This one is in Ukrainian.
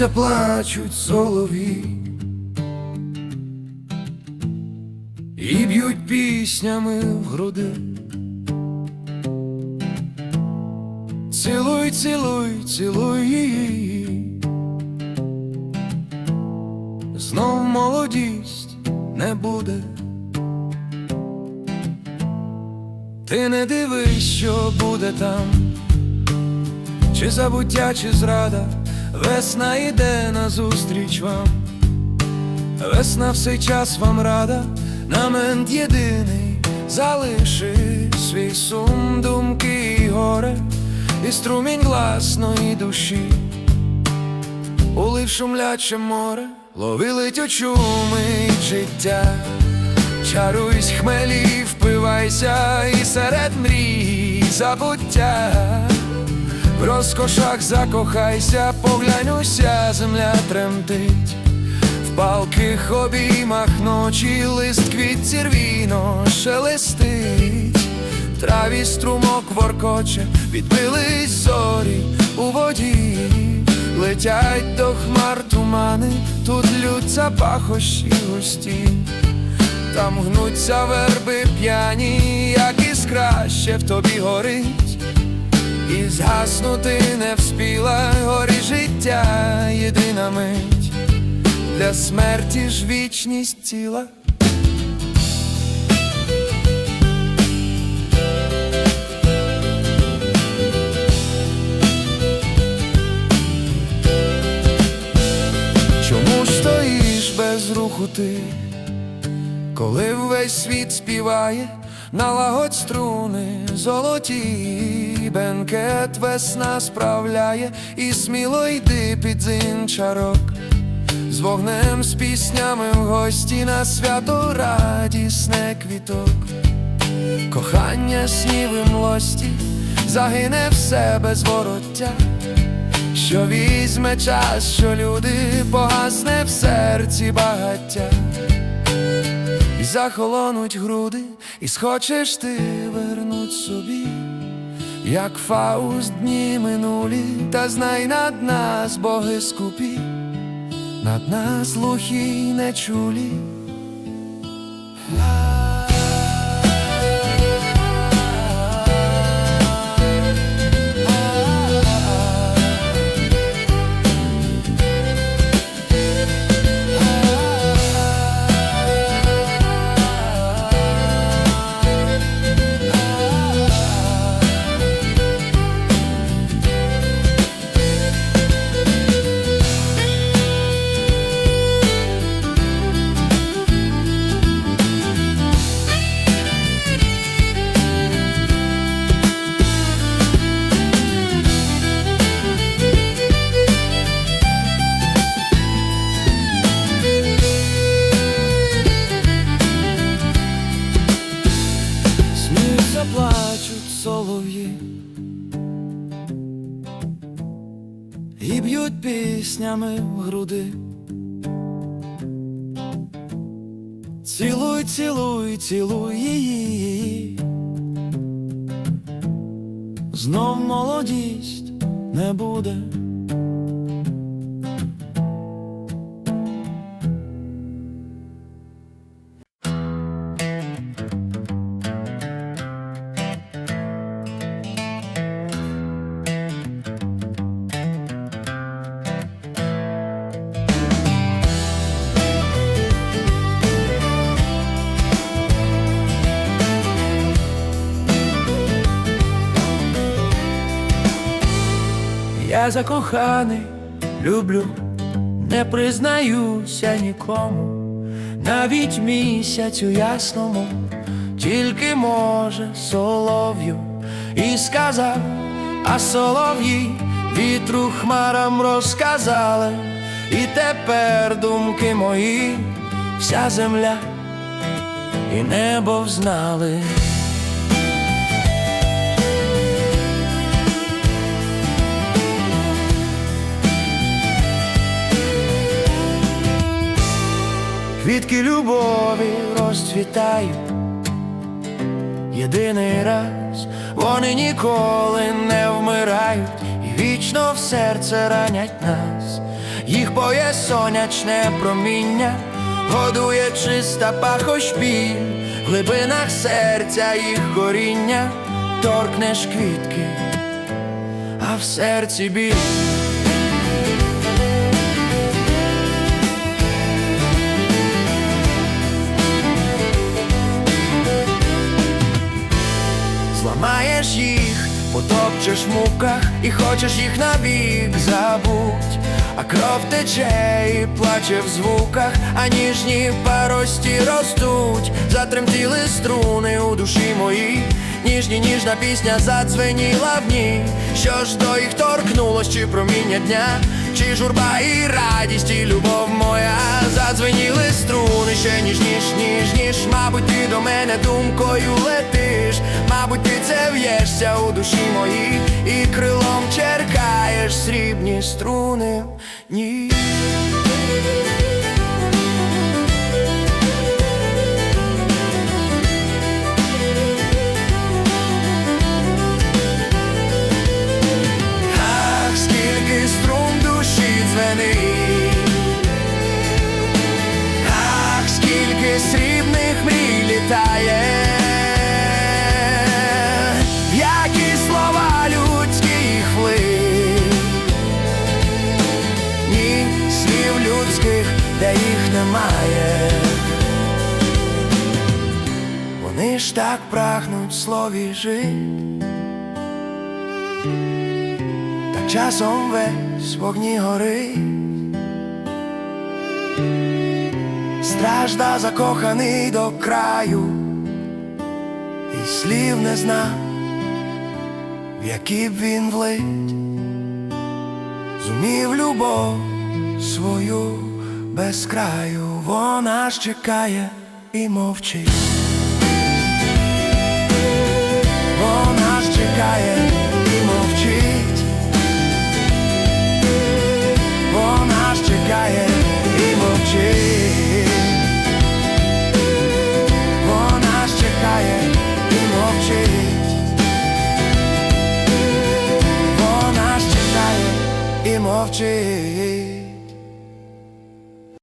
Сміються, плачуть солові І б'ють піснями в груди. Цілуй, цілуй, цілуй її. Знов молодість не буде. Ти не дивись, що буде там, чи забуття, чи зрада, весна йде назустріч вам, весна в цей час вам рада, намент єдиний, залиши свій сум, думки і горе, і струмінь власної душі, улив шумляче море, лови летючу життя. Чаруйсь хмелі, впивайся і серед мрій забуття. В розкошах закохайся, поглянуся, земля тремтить, в палких обіймах ночі лист квітці рвіно шелестить, В траві струмок воркоче, відбились зорі у воді, летять до хмар тумани, тут лються пахощі густі. Там гнуться верби п'яні, як іскра ще в тобі горить, і згаснути не вспіла горі життя, єдина мить, для смерті ж вічність ціла. Чому стоїш без руху ти? Коли весь світ співає, налагодь струни золоті, бенкет весна справляє, і сміло йди під зінчарок, з вогнем, з піснями в гості на свято радісне квіток, кохання снів і млості загине все без вороття. Що візьме час, що люди погасне в серці багаття захолонуть груди, і схочеш ти вернуть собі, як Фауст дні минулі, та знай над нас боги скупі, над нас лухі й нечулі. Піснями в груди. Цілуй, цілуй, цілуй її. Знов молодість не буде. Закоханий, люблю, не признаюся нікому, навіть місяцю ясному, тільки може солов'ю. І сказав, а солов'ї вітру хмарам розказали, і тепер думки мої, вся земля і небо взнали. Квітки любові розцвітають єдиний раз, вони ніколи не вмирають і вічно в серце ранять нас. їх поє сонячне проміння, годує чиста пахощ біль, в глибинах серця їх коріння, торкнеш квітки, а в серці біль. Потопчеш в муках і хочеш їх навік забуть, а кров тече і плаче в звуках, а ніжні парості ростуть, затремтіли струни у душі моїй, ніжні, ніжна пісня задзвеніла в ній. Що ж до їх торкнулось, чи проміння дня, чи журба і радість, і любов моя, задзвеніли струни, ще ніж ніж, ніж, ніж, мабуть, ти до мене думкою летиш, мабуть, ти це в'єшся у душі моїй, і крилом черкаєш срібні струни. Ні. Ж так прагнуть слові жить. Та часом весь вогні горить Стражда закоханий до краю, і слів не зна, в які б він влить, зумів любов свою без краю, вона ж чекає і мовчить. Вона ж чекає